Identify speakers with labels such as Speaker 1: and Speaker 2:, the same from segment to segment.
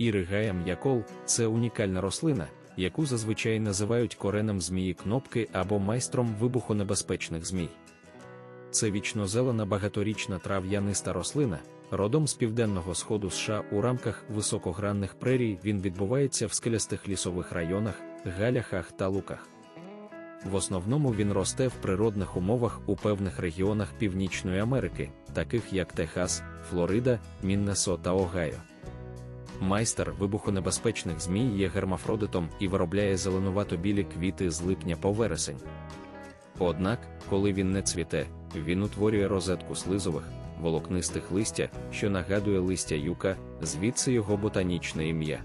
Speaker 1: Іригая м'якол це унікальна рослина, яку зазвичай називають коренем змії кнопки або майстром вибухонебезпечних змій. Це вічнозелена багаторічна трав'яниста рослина, родом з південного сходу США у рамках високогранних прерій він відбувається в скелястих лісових районах, галяхах та луках. В основному він росте в природних умовах у певних регіонах Північної Америки, таких як Техас, Флорида, Міннесо та Огайо. Майстер вибухонебезпечних змій є гермафродитом і виробляє зеленувато-білі квіти з липня по вересень. Однак, коли він не цвіте, він утворює розетку слизових, волокнистих листя, що нагадує листя юка, звідси його ботанічне ім'я.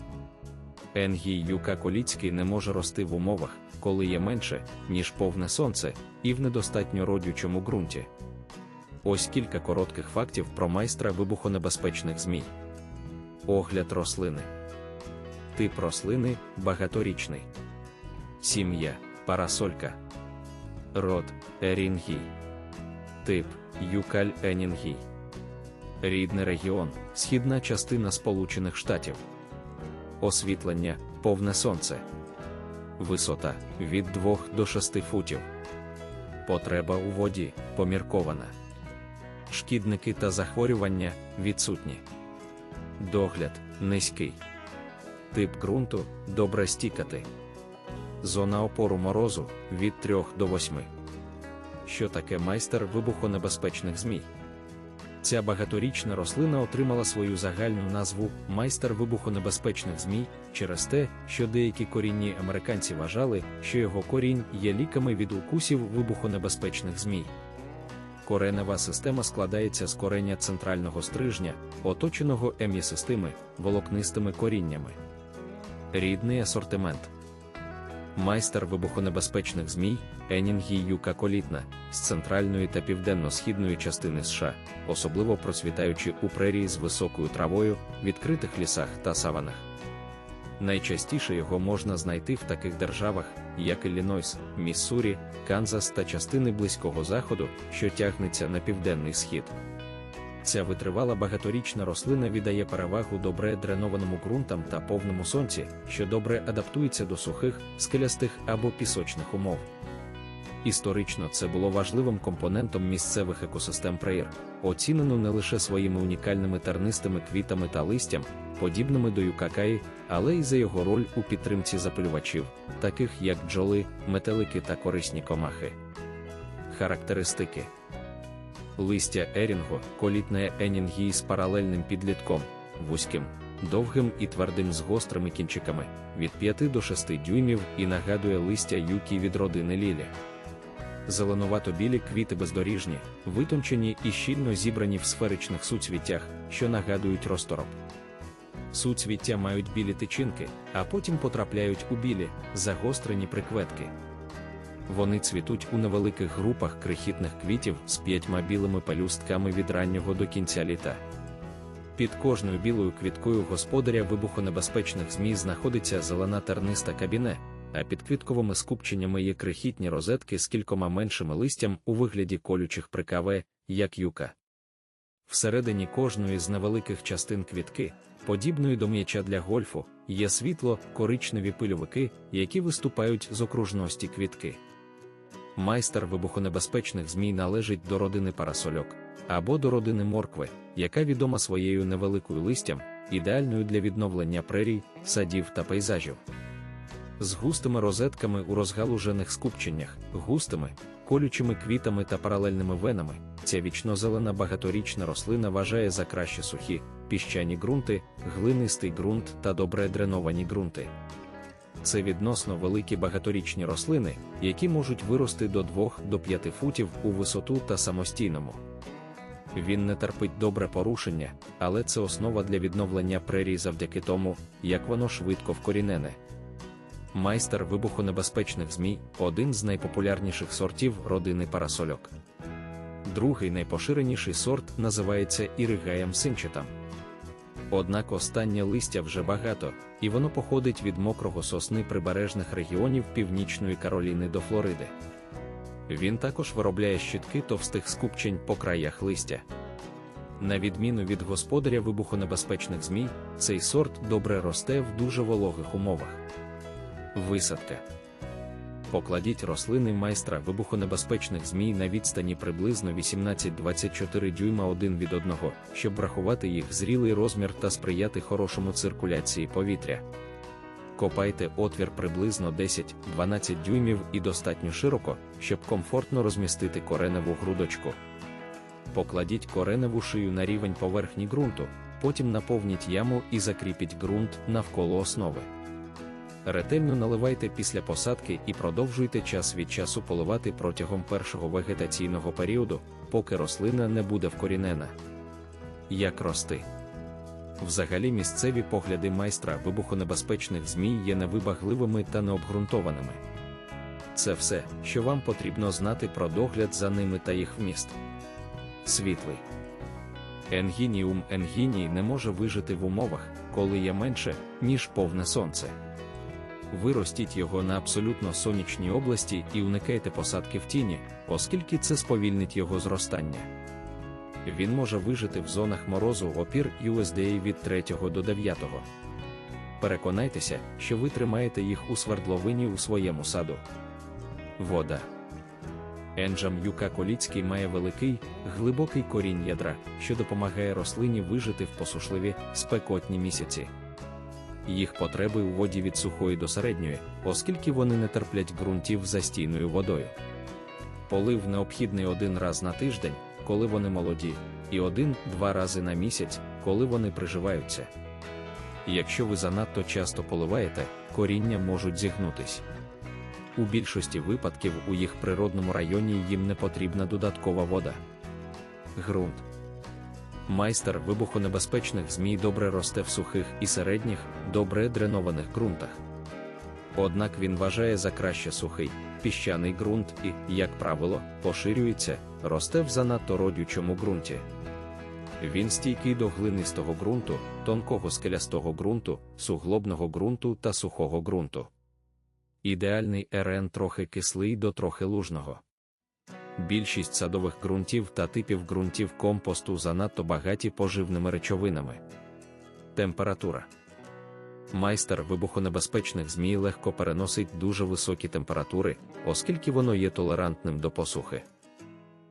Speaker 1: Енгій юка коліцький не може рости в умовах, коли є менше, ніж повне сонце, і в недостатньо родючому ґрунті. Ось кілька коротких фактів про майстра вибухонебезпечних змій. Огляд рослини. Тип рослини багаторічний. Сім'я парасолька. Род Ерінгій. Тип Юкаль Енінгій. Рідний регіон східна частина Сполучених Штатів. Освітлення повне сонце. Висота від 2 до 6 футів. Потреба у воді поміркована. Шкідники та захворювання відсутні. Догляд низький. Тип ґрунту добре стікати. Зона опору морозу від 3 до 8. Що таке майстер вибухонебезпечних змій? Ця багаторічна рослина отримала свою загальну назву майстер вибухонебезпечних змій через те, що деякі корінні американці вважали, що його корінь є ліками від укусів вибухонебезпечних змій. Коренева система складається з корення центрального стрижня, оточеного ем'єсистими, волокнистими коріннями. Рідний асортимент. Майстер вибухонебезпечних змій Енінгі юка колітна з центральної та південно-східної частини США, особливо процвітаючи у прерії з високою травою, відкритих лісах та саванах. Найчастіше його можна знайти в таких державах, як Іллінойс, Міссурі, Канзас та частини Близького Заходу, що тягнеться на південний схід. Ця витривала багаторічна рослина віддає перевагу добре дренованому ґрунтам та повному сонці, що добре адаптується до сухих, скелястих або пісочних умов. Історично це було важливим компонентом місцевих екосистем преїр, оцінено не лише своїми унікальними тернистими квітами та листям, подібними до юкакаї, але й за його роль у підтримці запилювачів, таких як бджоли, метелики та корисні комахи. Характеристики листя ерінго, колітне енінгії з паралельним підлітком, вузьким, довгим і твердим з гострими кінчиками, від 5 до 6 дюймів і нагадує листя юкі від родини лілі. Зеленувато-білі квіти бездоріжні, витончені і щільно зібрані в сферичних суцвіттях, що нагадують розтороб. Суцвіття мають білі тичинки, а потім потрапляють у білі, загострені прикветки. Вони цвітуть у невеликих групах крихітних квітів з п'ятьма білими пелюстками від раннього до кінця літа. Під кожною білою квіткою господаря вибухонебезпечних змій знаходиться зелена терниста кабіне, а під квітковими скупченнями є крихітні розетки з кількома меншими листям у вигляді колючих прикаве, як юка. Всередині кожної з невеликих частин квітки, подібної до м'яча для гольфу, є світло, коричневі пильовики, які виступають з окружності квітки. Майстер вибухонебезпечних змій належить до родини парасольок або до родини моркви, яка відома своєю невеликою листям, ідеальною для відновлення прерій, садів та пейзажів. З густими розетками у розгалужених скупченнях, густими, колючими квітами та паралельними венами, ця вічнозелена багаторічна рослина вважає за краще сухі, піщані ґрунти, глинистий ґрунт та добре дреновані ґрунти. Це відносно великі багаторічні рослини, які можуть вирости до 2 до 5 футів у висоту та самостійному. Він не терпить добре порушення, але це основа для відновлення прерій завдяки тому, як воно швидко вкорінене. Майстер вибухонебезпечних змій один з найпопулярніших сортів родини парасольок. Другий найпоширеніший сорт називається іригаєм синчатам. Однак останнє листя вже багато, і воно походить від мокрого сосни прибережних регіонів Північної Кароліни до Флориди. Він також виробляє щитки товстих скупчень по краях листя. На відміну від господаря вибухонебезпечних змій, цей сорт добре росте в дуже вологих умовах. Висадка. Покладіть рослини майстра вибухонебезпечних змій на відстані приблизно 18-24 дюйма один від одного, щоб врахувати їх зрілий розмір та сприяти хорошому циркуляції повітря. Копайте отвір приблизно 10-12 дюймів і достатньо широко, щоб комфортно розмістити кореневу грудочку. Покладіть кореневу шию на рівень поверхні ґрунту, потім наповніть яму і закріпіть ґрунт навколо основи. Ретельно наливайте після посадки і продовжуйте час від часу поливати протягом першого вегетаційного періоду, поки рослина не буде вкорінена. Як рости? Взагалі місцеві погляди майстра вибухонебезпечних змій є невибагливими та необґрунтованими. Це все, що вам потрібно знати про догляд за ними та їх вміст. Світлий. Енгініум енгіній не може вижити в умовах, коли є менше, ніж повне сонце. Виростіть його на абсолютно сонячній області і уникайте посадки в тіні, оскільки це сповільнить його зростання. Він може вижити в зонах морозу опір USDA від 3 до 9. Переконайтеся, що ви тримаєте їх у свердловині у своєму саду. Вода. Енджам юка коліцький має великий, глибокий корінь ядра, що допомагає рослині вижити в посушливі, спекотні місяці. Їх потреби у воді від сухої до середньої, оскільки вони не терплять ґрунтів за стійною водою. Полив необхідний один раз на тиждень, коли вони молоді, і один-два рази на місяць, коли вони приживаються. Якщо ви занадто часто поливаєте, коріння можуть зігнутись. У більшості випадків у їх природному районі їм не потрібна додаткова вода. Ґрунт. Майстер вибухонебезпечних змій добре росте в сухих і середніх, добре дренованих ґрунтах. Однак він вважає за краще сухий, піщаний ґрунт і, як правило, поширюється, росте в занадто родючому ґрунті. Він стійкий до глинистого ґрунту, тонкого скелястого ґрунту, суглобного ґрунту та сухого ґрунту. Ідеальний РН трохи кислий до трохи лужного. Більшість садових ґрунтів та типів ґрунтів компосту занадто багаті поживними речовинами. Температура. Майстер вибухонебезпечних змій легко переносить дуже високі температури, оскільки воно є толерантним до посухи.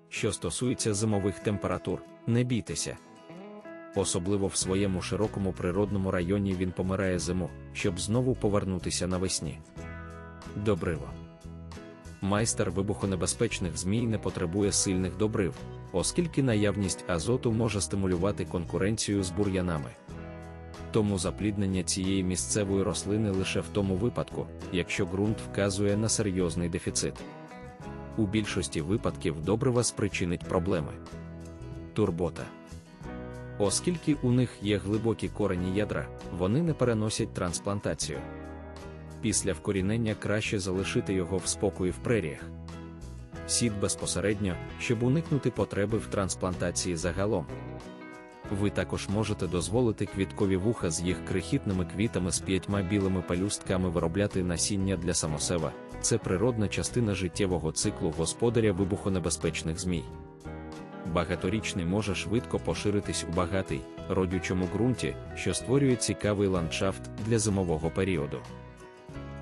Speaker 1: Що стосується зимових температур, не бійтеся. Особливо в своєму широкому природному районі він помирає зиму, щоб знову повернутися навесні. Добриво. Майстер вибухонебезпечних змій не потребує сильних добрив, оскільки наявність азоту може стимулювати конкуренцію з бур'янами. Тому запліднення цієї місцевої рослини лише в тому випадку, якщо ґрунт вказує на серйозний дефіцит. У більшості випадків добрива спричинить проблеми. Турбота. Оскільки у них є глибокі корені ядра, вони не переносять трансплантацію. Після вкорінення краще залишити його в спокої в преріях. Сід безпосередньо, щоб уникнути потреби в трансплантації загалом. Ви також можете дозволити квіткові вуха з їх крихітними квітами з п'ятьма білими пелюстками виробляти насіння для самосева. Це природна частина життєвого циклу господаря вибухонебезпечних змій. Багаторічний може швидко поширитись у багатий, родючому ґрунті, що створює цікавий ландшафт для зимового періоду.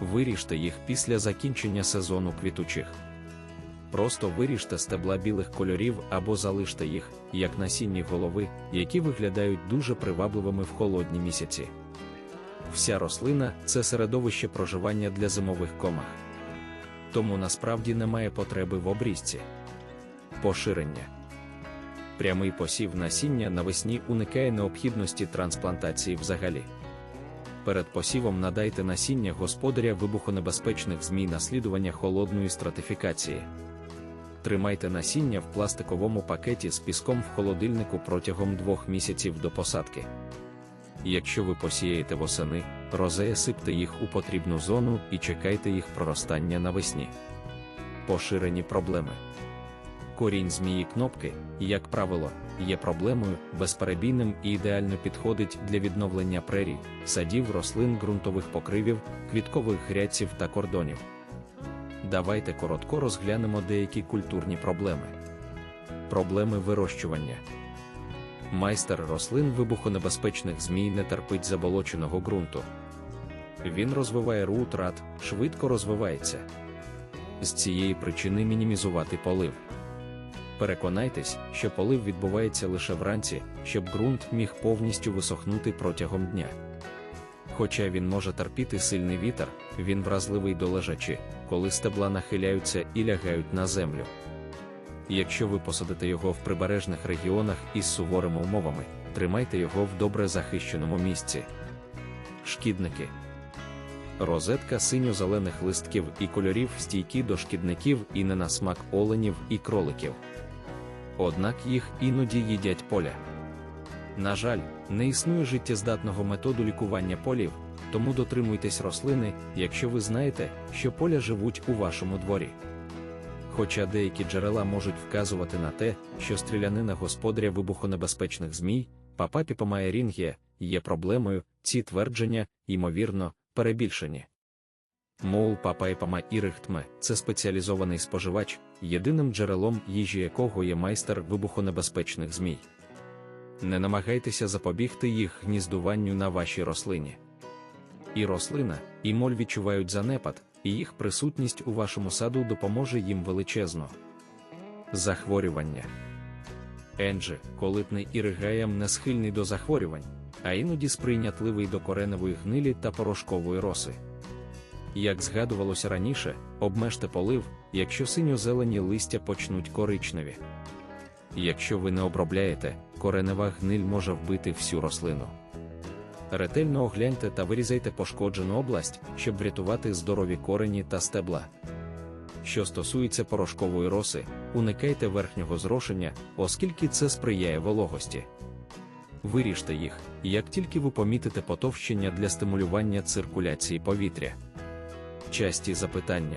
Speaker 1: Виріжте їх після закінчення сезону квітучих. Просто виріжте стебла білих кольорів або залиште їх, як насінні голови, які виглядають дуже привабливими в холодні місяці. Вся рослина це середовище проживання для зимових комах. Тому насправді немає потреби в обрізці. Поширення. Прямий посів насіння навесні уникає необхідності трансплантації взагалі. Перед посівом надайте насіння господаря вибухонебезпечних змій наслідування холодної стратифікації. Тримайте насіння в пластиковому пакеті з піском в холодильнику протягом двох місяців до посадки. Якщо ви посієте восени, розея сипте їх у потрібну зону і чекайте їх проростання навесні. Поширені проблеми. Корінь змії кнопки, як правило, є проблемою, безперебійним і ідеально підходить для відновлення прерій, садів рослин ґрунтових покривів, квіткових грядців та кордонів. Давайте коротко розглянемо деякі культурні проблеми. Проблеми вирощування. Майстер рослин вибухонебезпечних змій не терпить заболоченого ґрунту. Він розвиває рутрат, швидко розвивається. З цієї причини мінімізувати полив. Переконайтесь, що полив відбувається лише вранці, щоб ґрунт міг повністю висохнути протягом дня. Хоча він може терпіти сильний вітер, він вразливий до лежачі, коли стебла нахиляються і лягають на землю. Якщо ви посадите його в прибережних регіонах із суворими умовами, тримайте його в добре захищеному місці. Шкідники розетка синьо-зелених листків і кольорів стійкі до шкідників і не на смак оленів і кроликів. Однак їх іноді їдять поля. На жаль, не існує життєздатного методу лікування полів, тому дотримуйтесь рослини, якщо ви знаєте, що поля живуть у вашому дворі. Хоча деякі джерела можуть вказувати на те, що стрілянина господаря вибухонебезпечних змій, папапіпомаєрінгія, є проблемою, ці твердження, ймовірно, перебільшені. Моул папайпама ірихтме це спеціалізований споживач, єдиним джерелом їжі якого є майстер вибухонебезпечних змій. Не намагайтеся запобігти їх гніздуванню на вашій рослині. І рослина, і моль відчувають занепад, і їх присутність у вашому саду допоможе їм величезно. Захворювання Енджі, колитний іригаєм не схильний до захворювань, а іноді сприйнятливий до кореневої гнилі та порошкової роси. Як згадувалося раніше, обмежте полив, якщо синьо-зелені листя почнуть коричневі. Якщо ви не обробляєте, коренева гниль може вбити всю рослину. Ретельно огляньте та вирізайте пошкоджену область, щоб врятувати здорові корені та стебла. Що стосується порошкової роси, уникайте верхнього зрошення, оскільки це сприяє вологості. Виріжте їх, як тільки ви помітите потовщення для стимулювання циркуляції повітря. Часті запитання.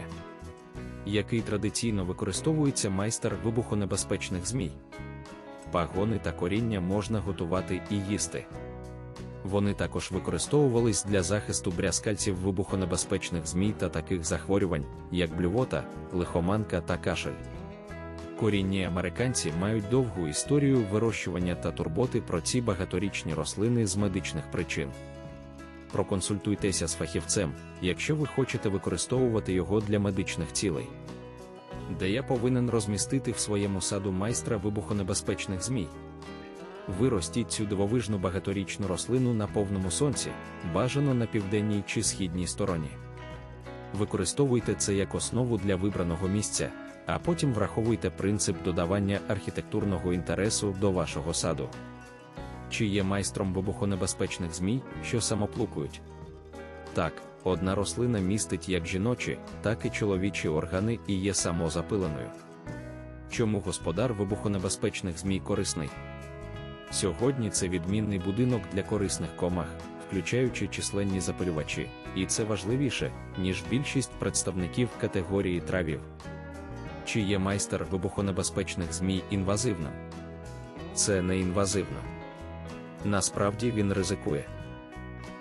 Speaker 1: Який традиційно використовується майстер вибухонебезпечних змій? Пагони та коріння можна готувати і їсти. Вони також використовувались для захисту брязкальців вибухонебезпечних змій та таких захворювань, як блювота, лихоманка та кашель. Корінні американці мають довгу історію вирощування та турботи про ці багаторічні рослини з медичних причин. Проконсультуйтеся з фахівцем, якщо ви хочете використовувати його для медичних цілей. Де я повинен розмістити в своєму саду майстра вибухонебезпечних змій. Виростіть цю дивовижну багаторічну рослину на повному сонці, бажано на південній чи східній стороні. Використовуйте це як основу для вибраного місця, а потім враховуйте принцип додавання архітектурного інтересу до вашого саду. Чи є майстром вибухонебезпечних змій, що самоплукують? Так, одна рослина містить як жіночі, так і чоловічі органи і є самозапиленою. Чому господар вибухонебезпечних змій корисний? Сьогодні це відмінний будинок для корисних комах, включаючи численні запилювачі, і це важливіше, ніж більшість представників категорії травів. Чи є майстер вибухонебезпечних змій інвазивним? Це не інвазивно. Насправді він ризикує.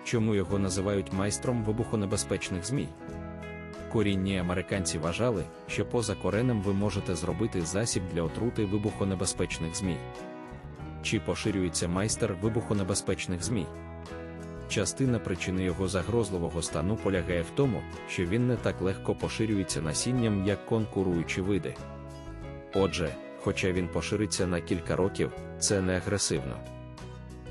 Speaker 1: Чому його називають майстром вибухонебезпечних змій? Корінні американці вважали, що поза коренем ви можете зробити засіб для отрути вибухонебезпечних змій. Чи поширюється майстер вибухонебезпечних змій? Частина причини його загрозливого стану полягає в тому, що він не так легко поширюється насінням, як конкуруючі види. Отже, хоча він пошириться на кілька років, це не агресивно.